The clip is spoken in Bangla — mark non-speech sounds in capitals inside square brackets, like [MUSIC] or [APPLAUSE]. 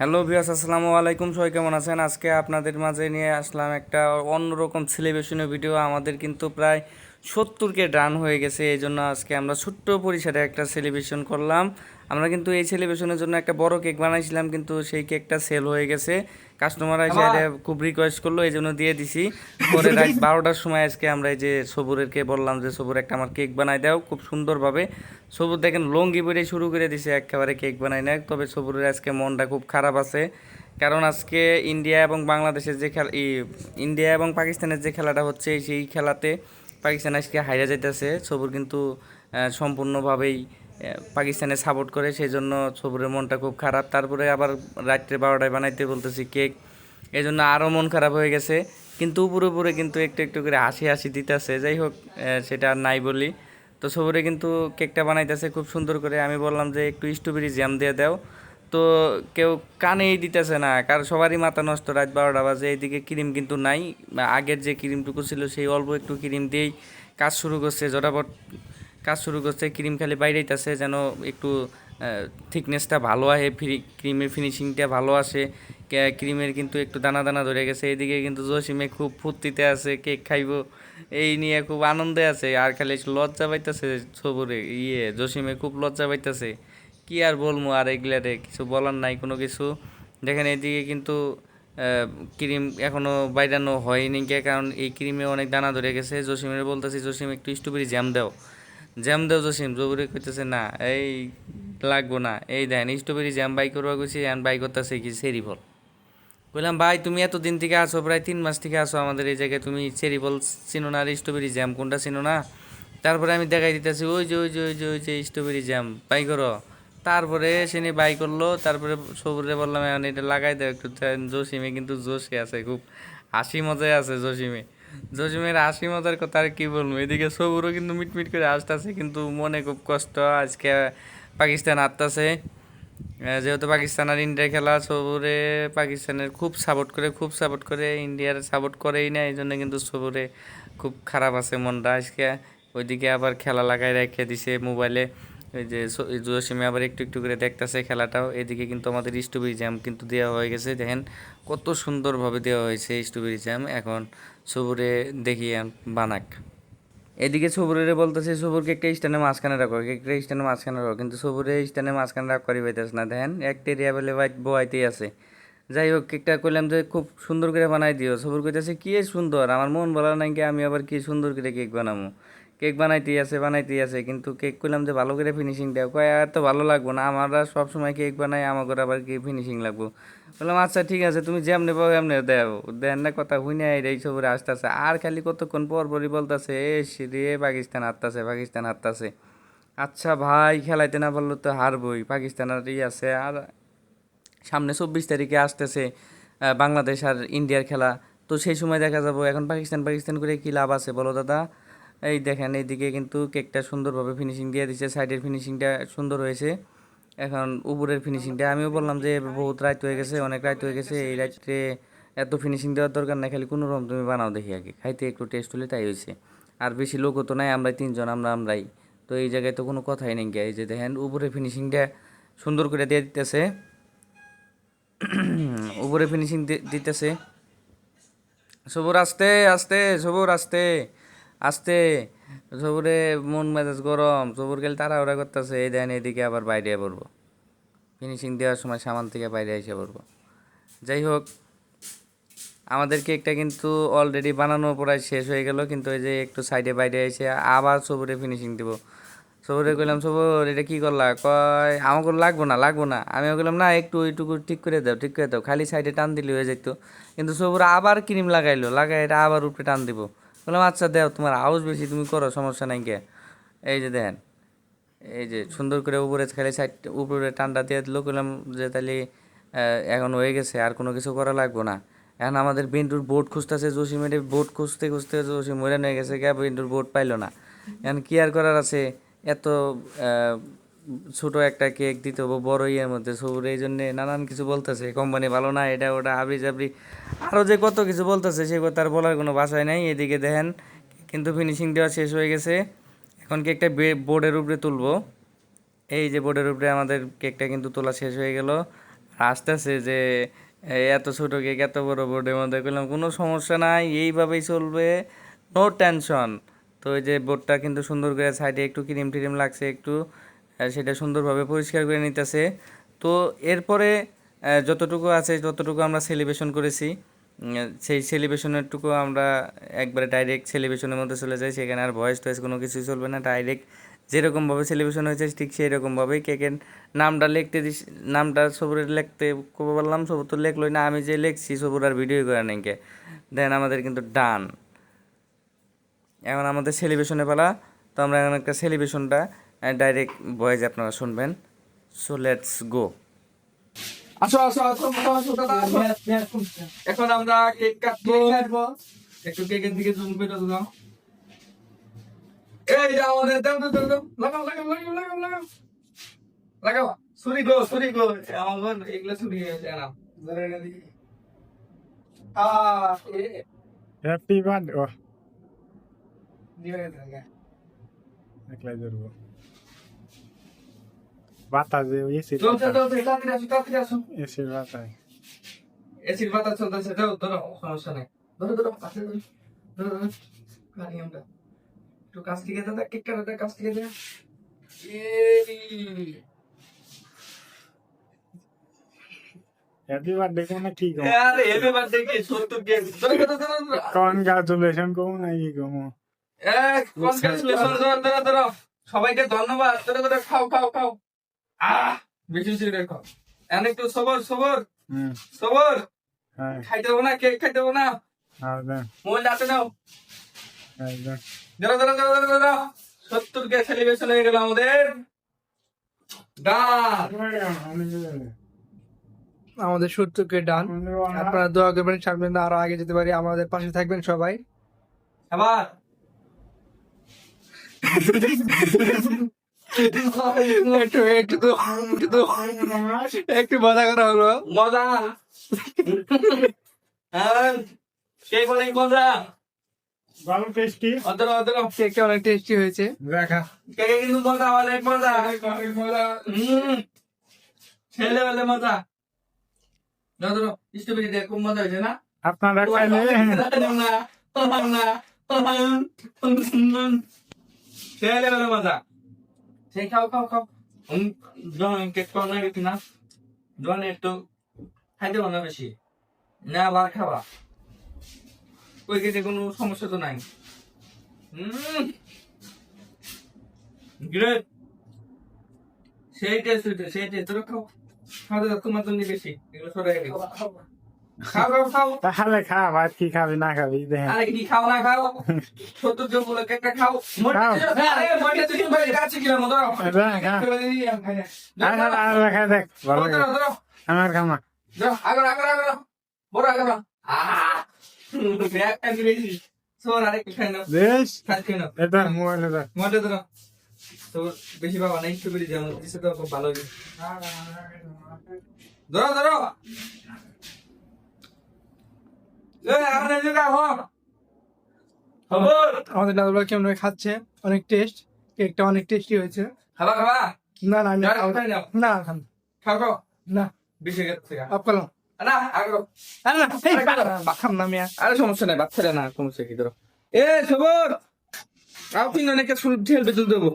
হ্যালো ভিয়াস আসসালামু আলাইকুম। সবাই কেমন আছেন? আজকে আপনাদের মাঝে নিয়ে আসলাম একটা অন্যরকম সেলিব্রেশনের ভিডিও আমাদের কিন্তু প্রায় সত্তরকে ডান হয়ে গেছে, এই জন্য আজকে আমরা ছোট্ট পরিসরে একটা সেলিব্রেশন করলাম। আমরা কিন্তু এই সেলিব্রেশনের জন্য একটা বড় কেক বানাইছিলাম, কিন্তু সেই কেকটা সেল হয়ে গেছে। কাস্টমার এসে এটা খুব রিকোয়েস্ট করল এই জন্য দিয়ে দিছি। পরে রাত [LAUGHS] বারোটার সময় আজকে আমরা এই যে সবুরেরকে বললাম যে সবুর একটা আমার কেক বানাই দাও। খুব সুন্দরভাবে। সবুর দেখেন লঙ্গি পরে শুরু করে দিছে একেবারে কেক বানাই না তবে সবুরের আজকে মনটা খুব খারাপ আছে। কারণ আজকে ইন্ডিয়া এবং বাংলাদেশের যে খেলা ইন্ডিয়া এবং পাকিস্তানের যে খেলাটা হচ্ছে সেই খেলাতে পাকিস্তান আজকে হাইরা যাইতেছে। সবুর কিন্তু সম্পূর্ণভাবেই পাকিস্তানে সাপোর্ট করে সেই জন্য সবুরের মনটা খুব খারাপ। তারপরে আবার রাত্রে বারোটায় বানাইতে বলতেছি কেক। এই জন্য আরও মন খারাপ হয়ে গেছে। কিন্তু উপরে উপরে কিন্তু একটু একটু করে হাসি হাসি দিতেছে। যাই হোক সেটা আর নাই বলি। তো সবরে কিন্তু কেকটা বানাইতেছে খুব সুন্দর করে। আমি বললাম যে, একটু স্ট্রবেরি জ্যাম দিয়ে দাও। তো কেউ কানেই দিতেছে না। কারণ সবারই মাথা নষ্ট, রাত বারোটা বাজে। এইদিকে ক্রিম কিন্তু নাই। আগের যে ক্রিমটুকু ছিল, সেই অল্প একটু ক্রিম দিয়েই কাজ শুরু করছে। জটাপট কাজ শুরু করছে, ক্রিম খালি বাইরেইতেছে, যেন একটু থিকনেসটা ভালো আসে ফ্রি, ক্রিমের ফিনিশিংটা ভালো আসে। ক্রিমের কিন্তু একটু দানা দানা ধরে গেছে, এদিকে কিন্তু জসিমে খুব ফুর্তিতে আছে, কেক খাইবো। এই নিয়ে খুব আনন্দে আছে, আর খালি লজ্জা পাইতেছে সবুরে ইয়ে জসিমে খুব লজ্জা পাইতেছে। কি আর বলব আর এগুলারে, কিছু বলার নাই কোনো কিছু। দেখেন এদিকে কিন্তু ক্রিম এখনও বাইরানো হয়নি কারণ এই ক্রিমে অনেক দানা ধরে গেছে। জসিমের বলতেছি, জসিম, একটু স্ট্রবেরি জ্যাম দাও। জ্যাম দাও জসিম, জবরে কইতেছে, না, এই লাগবো না। এই দেন, স্ট্রবেরি জ্যাম বাই করবা গেছি এখন বাই করতেছে কি সেরি ফল। বললাম ভাই, তুমি এত দিন থেকে আসো প্রায় তিন মাস থেকে আসো আমাদের এই জায়গায়, তুমি চেরি ফল চিনো না, আর স্ট্রবেরি জ্যাম কোনটা চিনো না? তারপরে আমি দেখাই দিতেছি, ওই যে ওই যে ওই যে ওই যে স্ট্রবেরি জ্যাম, বাই করো। তারপরে সে নিয়ে বাই করল, তারপরে সবুরে বললাম এটা লাগাই দাও একটু। জসিমে কিন্তু জোশে আছে, খুব হাসি মজায় আছে জসিমে। জসিমের হাসি মজার কথা আর কি বলব? এদিকে সবুরও কিন্তু মিটমিট করে আসতেছে কিন্তু মনে খুব কষ্ট। আজকে পাকিস্তান হারতাছে। যেহেতু পাকিস্তান আর ইন্ডিয়ার খেলা, সবুরে পাকিস্তানের খুব সাপোর্ট করে, খুব সাপোর্ট করে, ইন্ডিয়ার সাপোর্ট করেই না এই জন্য কিন্তু সবুরে খুব খারাপ আছে মনটা। আজকে ওইদিকে আবার খেলা লাগাই রেখে দিছে মোবাইলে। যে স- আবার একটু একটু করে দেখতেছে খেলাটাও। এদিকে কিন্তু আমাদের স্ট্রবেরি জ্যাম কিন্তু দেওয়া হয়ে গেছে। দেখেন কত সুন্দরভাবে দেওয়া হয়েছে স্ট্রবেরি জ্যাম। এখন সবুরে দেখি বানাক। এদিকে সবুরের বলতেছে, সবুরকে একটা স্ট্যান্ডে মাঝখানে রাখো, একটা স্ট্যান্ডে মাঝখানে রাখো। কিন্তু সবুরে স্ট্যান্ডে মাঝখানে রাখ করি পাইতেছে না। দেখেন একটা এরিয়া বেলে বয়াইতেই আছে। যাই হোক কেকটা কইলাম যে খুব সুন্দর করে বানাই দিও। সবুর কইতেছে, কি সুন্দর, আমার মন বলার নাই কি আমি আবার কি সুন্দর করে কেক বানাবো কেক বানাইতেই আছে বানাইতেই আছে, কিন্তু কেক কইলাম যে ভালো করে ফিনিশিং দেও। কয়, আর তো ভালো লাগবো না, আমরা সব সময় কেক বানাই আমাকে আবার কি ফিনিশিং লাগবো? বললাম আচ্ছা ঠিক আছে, তুমি যেমনি পাও এমনি দেও, দেন না কথা হুই নাই এই সব আসতেছে। আর খালি কতক্ষণ পর পরই বলতেছে, এ রে পাকিস্তান হারতাছে পাকিস্তান হারতাছে আচ্ছা ভাই, খেলাইতে না পারলে তো হারবই, পাকিস্তান আর ই আছে, আর সামনে চব্বিশ তারিখে আসতেছে বাংলাদেশ আর ইন্ডিয়ার খেলা। তো সেই সময় দেখা যাব, এখন পাকিস্তান পাকিস্তান করে কি লাভ আছে বলো দাদা? এই দেখেন, এইদিকে কিন্তু কেকটা সুন্দরভাবে ফিনিশিং দিয়ে দিচ্ছে সাইডের ফিনিশিংটা সুন্দর হয়েছে। এখন উপরের ফিনিশিংটা আমিও বললাম যে, বহুত রাত হয়ে গেছে, অনেক রাত হয়ে গেছে। এই রাত্রে এত ফিনিশিং দেওয়ার দরকার নাই, খালি কোনো রকম তুমি বানাও দেখি আগে। খাইতে একটু টেস্ট হলে তাই হয়েছে। আর বেশি লোকও তো নাই আমরা তিনজন, আমরা আমরাই। তো এই জায়গায় তো কোনো কথাই নেই গিয়া। এই যে দেখেন উপরের ফিনিশিংটা সুন্দর করে দিয়ে দিতেছে। [COUGHS] উপরে ফিনিশিং দিতেছে। সবুর, আস্তে আস্তে, সবুর, আস্তে। আস্তে, সবুরে মন মেজাজ গরম, সবুর গেলে তাড়াহুড়া করতেছে, এই দেন এদিকে আবার বাইরে পড়ব। ফিনিশিং দেওয়ার সময় সামান থেকে বাইরে এসে পড়ব। যাই হোক, আমাদের কেকটা কিন্তু অলরেডি বানানো প্রায় শেষ হয়ে গেল, কিন্তু এই যে একটু সাইডে বাইরে এসে আবার সবুরে ফিনিশিং দিব। সবুরে কইলাম, সবুর, এটা কী করলা? কয়, আমাকে লাগবো না লাগবো না। আমিও বললাম না, একটু ওইটুকু ঠিক করে দাও, ঠিক করে দাও। খালি সাইডে টান দিলে হয়ে যেত কিন্তু সবুর আবার ক্রিম লাগাইলো লাগাই এটা আবার উপরে টান দিব। বললাম আচ্ছা দেও, তোমার আউস বেশি, তুমি করো, সমস্যা নাই কে এই যে দেখেন, এই যে সুন্দর করে উপরে খালি সাইড উপরে টানটা দিয়ে দিল বললাম যে তাহলে এখন হয়ে গেছে, আর কোনো কিছু করা লাগবো না। এখন আমাদের বিন্টুর বোট খুঁজতেছে জসিমের বোট খুঁজতে খুঁজতে জসিম মরে নিয়ে গেছে কে বিন্টুর বোট পাইলো না। এখন কি আর করার আছে? এত ছোট একটা কেক দিতে হবে, বড় ইয়ের মধ্যে। সবুর এই জন্যে নানান কিছু বলতেছে কোম্পানি ভালো না, এটা ওটা আবরি জাবরি আরও যে কত কিছু বলতেছে, সে কথা আর বলার কোনো ভাষায় নাই, এদিকে দেখেন, কিন্তু ফিনিশিং দেওয়া শেষ হয়ে গেছে। এখন কেকটা বোর্ডের উপরে তুলবো। এই যে বোর্ডের উপরে আমাদের কেকটা কিন্তু তোলা শেষ হয়ে গেল। আসতেছে যে এত ছোট কেক, এত বড় বোর্ডের মধ্যে করলাম কোনো সমস্যা নাই, এইভাবেই চলবে নো টেনশন তো ওই যে বোর্ডটা কিন্তু সুন্দর করে সাইডে একটু ক্রিম টিরিম লাগছে একটু। সেটা সুন্দরভাবে পরিষ্কার করে নিতেছে। তো এরপরে যতটুকু আছে যতটুকু আমরা সেলিব্রেশন করেছি। সেই সেলিব্রেশনেরটুকু আমরা একবারে ডাইরেক্ট সেলিব্রেশনের মধ্যে চলে যাই, সেখানে আর ভয়েস টয়েস কোনো কিছুই চলবে না। ডাইরেক্ট যেরকমভাবে সেলিব্রেশন হয়েছে, ঠিক সেই রকমভাবেই কেকের নামটা লিখতে দিস, নামটা সবুরের লিখতে বললাম, সবুর তো লিখলোই না, আমি যে লিখছি সবুর আর ভিডিও করে নাকি দেন আমাদের কিন্তু ডান এখন আমাদের সেলিব্রেশনে পালা, তো আমরা এখন একটা সেলিব্রেশনটা ডাইরেক্ট ভয়েস আপনারা শুনবেন। সো লেটস গো আসো আসো আসো আসো, আসো দাদা আসো। এখন আমরা কেক কাটবো একটু কেকের দিকে জুম করে দাও। এই যে আমাদের দাও দাও দাও, লাগাও লাগাও লাগাও লাগাও লাগাও। লাগাও। সুরি গো সুরি গো। আমার এগুলো সুরি হয়ে যায় না। ধরে এনে দিই আহ হ্যাপি বার্থডে ও দিয়ে দেন একলাই ধরবো। বাতাসে এসি চলছে চলছে তাড়াতাড়ি আসো তাড়াতাড়ি আসো এসি বাতাস। এসির পাতা চলতেছে দাও ধরো সমস্যা নেই। ধরো ধরো কাছে ধরো ধরো ধরো গাড়ি আমরা। একটু কাছ থেকে দাদা কেক কাটা কাছ থেকে দে। এই। হ্যাপি বার্থডে কোন কি কম আরে হেপি বার্থডে কে কে? কনগ্রাচুলেশন কম নাকি কম এক কনগ্রাচুলেশন ধরো। সবাইকে ধন্যবাদ। ধরো ধরো খাও খাও খাও। আহ বেশি বেশি করে এখন একটু সবর সবর সবর। হ্যাঁ। খাইতে দেবো না কেক খাইতে দেবো না। হ্যাঁ মোবাইল হাতে নাও। হ্যাঁ ধরো ধরো ধরো ধরো ধরো। সত্তর কে সেলিব্রেশন হয়ে গেল আমাদের। আমাদের সূত্রকে ডান। আপনারা দোয়া করবেন সামনে না আরও আগে যেতে পারি। আমাদের পাশে থাকবেন সবাই। আবার। [LAUGHS] একটু একটু তো একটু একটু মজা করা হলো। মজা। হ্যাঁ বলে মজা। ভালো টেস্টি অদর অদর কেকটা অনেক টেস্টি হয়েছে। দেখা। কে কে কিন্তু মজা অনেক মজা। মজা। ছেলে বলে মজা। ধরো স্ট্রবেরি দিয়ে খুব মজা হয়েছে না? আপনারা খাইলে ছেলে বলে মজা। সেই খাও খাও খাও জন খাও না কোনো সমস্যা তো নাই। গ্রেট সেই টেস্ট সেই টেস্ট খাও। খাও দাদা তোমার জন্য বেশি। এগুলো সরে গেল খাও খাও খাও। তাহলে খা ভাত কি খাবি না খাবি আরে কি খাও না খাও। খাও। খাও। আরে আর আর ধরো আমার খামা। ধরো আগর আগর আগর। বড় আগর। বেশি। আরে বাবা নাই ধরো ধরো। আমাদের দাদুরা কেমন খাচ্ছে? অনেক টেস্ট কেকটা অনেক টেস্টি হয়েছে। খাবা খাবা? না না আমি না, খান খাও না। বেশি গেছে অফ করলাম। না আগো আরে না খাম না মিয়া। আরে সমস্যা নাই বাচ্চারা না সমস্যা কি ধরো এ অনেকে ফুল দেবো।